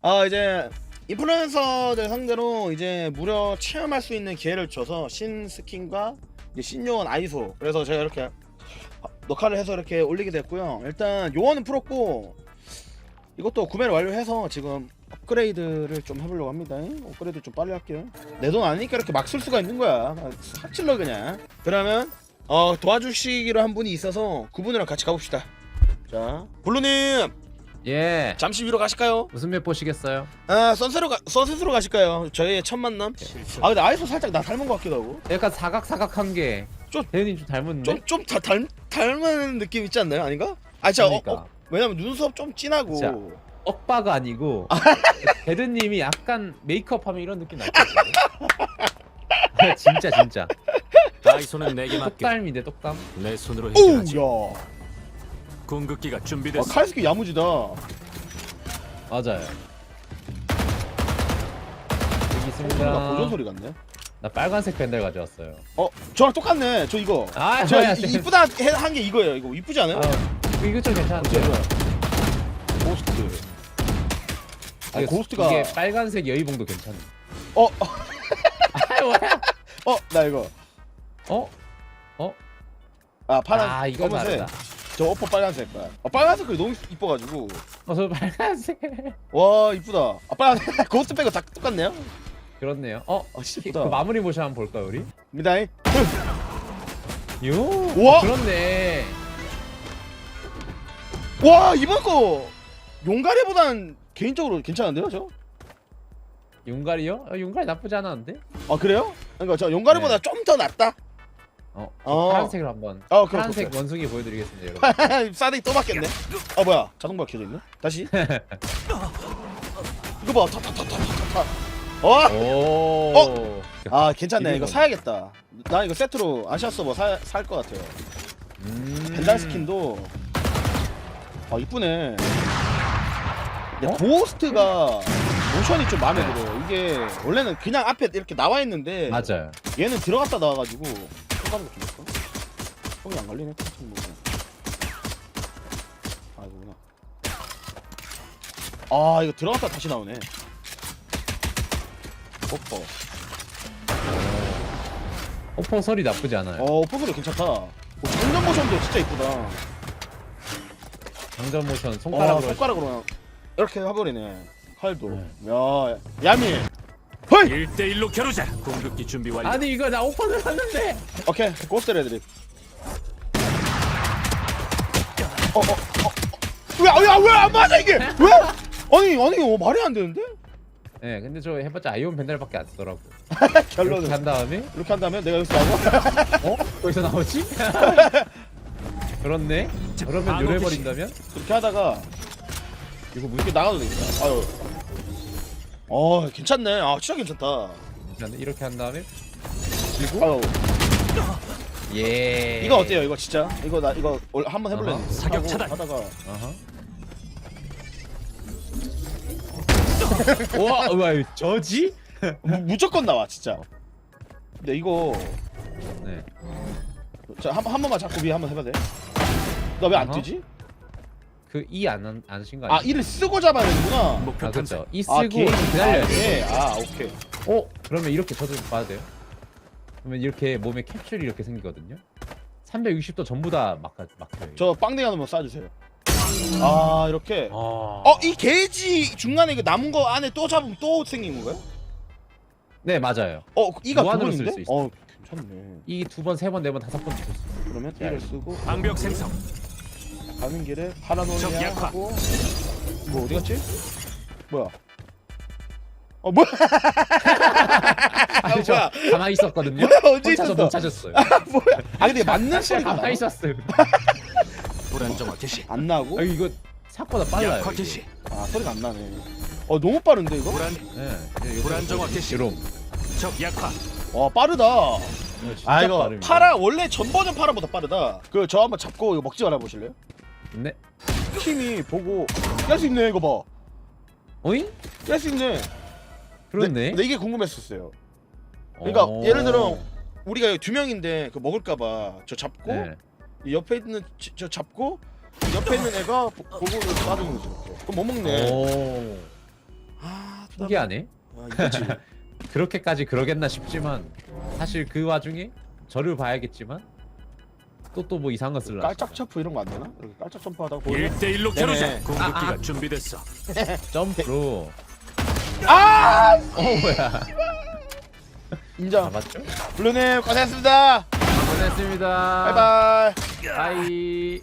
아 이제 인플루언서들 상대로 이제 무료 체험할 수 있는 기회를 줘서 신 스킨과 이제 신요원 아이소 그래서 제가 이렇게 녹화를 해서 이렇게 올리게 됐고요. 일단 요원은 풀었고 이것도 구매를 완료해서 지금 업그레이드를 좀 해보려고 합니다. 업그레이드 좀 빨리 할게요. 내 돈 아니니까 이렇게 막 쓸 수가 있는 거야. 삭질러 그냥. 그러면 어 도와주시기로 한 분이 있어서 그분이랑 같이 가봅시다. 자 블루님 예. 잠시 위로 가실까요? 무슨 맵 보시겠어요? 아 선셋으로 가, 선셋으로 가실까요? 저희의 첫 만남. 아 근데 아이소 살짝 나 닮은 것 같기도 하고. 약간 사각사각한 게. 좀- 대현님 좀 닮았는데? 좀좀 닮 닮은 느낌 있지 않나요? 아닌가? 아 진짜 그러니까. 어, 어, 왜냐면 눈썹 좀 진하고. 진짜. 억바가 아니고 데드님이 약간 메이크업하면 이런 느낌 날것 같아요. 진짜 진짜. 다이소는 내게 맡겨. 똑닮인데 똑닮. 내 손으로 해결하지. 야. 와, 준비됐어. 칼스키 야무지다. 맞아요. 여기 나 있습니다. 보존 소리 같네. 나 빨간색 밴들 가져왔어요. 어 저랑 똑같네. 저 이거. 아, 저 이- 이쁘다 한 게 이거예요. 이거 이쁘지 않아요? 아, 이거 좀 괜찮은데. 고스트. 아 이게- 고스트가. 이게 빨간색 여의봉도 괜찮아. 어, 어, 아, 뭐야? 어, 나 이거. 어? 아 파란. 아, 이거 검은색. 다르다. 저 오퍼 빨간색. 아, 빨간색 이 너무 이뻐가지고. 어, 저 빨간색. 와 이쁘다. 아 빨간 고스트 빼고 다 똑같네요. 그렇네요. 어? 아 그 이쁘다. 마무리 모션 한번 볼까요, 우리? 미다이. 요. 우와! 그렇네. 와 이번 거 용가리보단 개인적으로 괜찮은데요 저? 용가리요? 어, 용가리 나쁘지 않았는데? 아 그래요? 그러니까 저 용가리보다 네. 좀더 낫다. 어, 어. 파란색으로 한번. 어 파란색 그럼. 원숭이 보여드리겠습니다, 여러분. 싸대기 또 바뀌었네. 아 뭐야 자동차 켜져 있네. 다시. 이거 봐 타타타타타타. 와. 오. 아 괜찮네 이거. 사야겠다. 나 이거 세트로 아시아 서버 살것 같아요. 음. 벤달 스킨도 아 이쁘네. 근데 어? 고스트가 모션이 좀 마음에 네. 들어. 이게 원래는 그냥 앞에 이렇게 나와 있는데 맞아요. 얘는 들어갔다 나와가지고 손가락이 좀 있어. 손이 안 걸리네. 깜짝 놀랐네. 아 이거구나. 아 이거 들어갔다 다시 나오네. 오퍼. 오퍼 소리 나쁘지 않아요. 어 오퍼소리 괜찮다. 어, 장전 모션도 진짜 이쁘다. 장전 모션 어, 손가락으로. 손가락으로 이렇게 해버리네. 칼도. 네. 야 야미. 허이. 1대1로 겨루자. 궁극기 준비 완료. 아니 이거 나 오퍼 들었는데. 오케이 고스트 애들이. 어어어 어, 어. 왜왜안 맞아 이게? 왜? 아니 아니 어, 말이 안 되는데? 네, 근데 저 해봤자 아이온 밴달밖에 안 쓰더라고. 결론은 이렇게 한 다음에 이렇게 한다면 내가 여기서 하고 어? 거기서 나오지? 그렇네. 그러면 요래. 버린다면? 그렇게 하다가 이거 뭐 이렇게 나가도 되겠다. 아유. 어 괜찮네. 아 진짜 괜찮다. 괜찮네. 이렇게 한 다음에 아유 예. 이거 어때요? 이거 진짜 이거 나 이거 올- 한번 해볼래? 어허, 사격 차단. 하다가 어허. 와, 와, 저지? 무, 무조건 나와 진짜. 근데 이거 네. 자한 한 번만 잡고 위에 한번 해봐 돼. 나 왜안 어허. 뜨지? 그이안 안신 거 아 아니야? 이를 쓰고 잡아야 되는구나. 목표 아, 탐색. 그렇죠. 이 아, 쓰고 게- 기다려야 아, 돼. 게. 아 오케이. 어? 그러면 이렇게 저도 봐야 돼요. 그러면 이렇게 몸에 캡슐이 이렇게 생기거든요. 360도 전부 다 막혀 막혀요. 저 빵댕이 하나만 쏴주세요. 아 이렇게. 어. 어 이 게이지 중간에 이거 남은 거 안에 또 잡으면 또 생긴 건가요? 네, 맞아요. 어 이가 두 무한으로 번인데? 쓸수 있어. 어 괜찮네. 이두 번, 세 번, 네 번, 다섯 번. 그러면 야, 이를 쓰고 방벽 생성. 가는 길에 약화. 하고 뭐 어디 갔지? 뭐야? 어 뭐야? 아저 뭐야? 가만히 있었거든요. 뭐야 언제 혼자서 있었어? 못 찾았어요. 뭐야? 아 근데 맞는 소리가 가만히 나? 있었어요. 불안정화 개시. 안 나고? 아, 이거 생각보다 빨라요. 약화. 개시. 아 소리가 안 나네. 어 너무 빠른데 이거? 불안 네. 불안정화 개시. 이런. 적 약화. 와 빠르다. 아 이거 빠릅니다. 파라 원래 전 버전 파라보다 빠르다. 그 저 한번 잡고 이거 먹지 말아 보실래요? 네. 팀이 보고 깰 수 있네 이거 봐. 어잉? 깰수 있네. 그렇네. 근데 이게 궁금했었어요. 그러니까 어. 예를 들어 우리가 두 명인데 그 먹을까봐 저 잡고 네. 이 옆에 있는 지- 저 잡고 옆에 있는 애가 보- 보고 거죠. 이렇게. 그럼 못 먹네. 오. 신기하네. 아, 이거지. 그렇게까지 그러겠나 싶지만 사실 그 와중에 저를 봐야겠지만 또 또 뭐 이상한 거 쓸라. 깔짝 점프 이런 거 안 되나? 이렇게 깔짝 점프하다가 보이면 1대1로 네네. 겨루자. 궁극기가 아, 아. 준비됐어. 점프로. 아 어 뭐야? 인정. 잡았죠? 블루님 고생했습니다. 고생했습니다. 바이바이. 바이.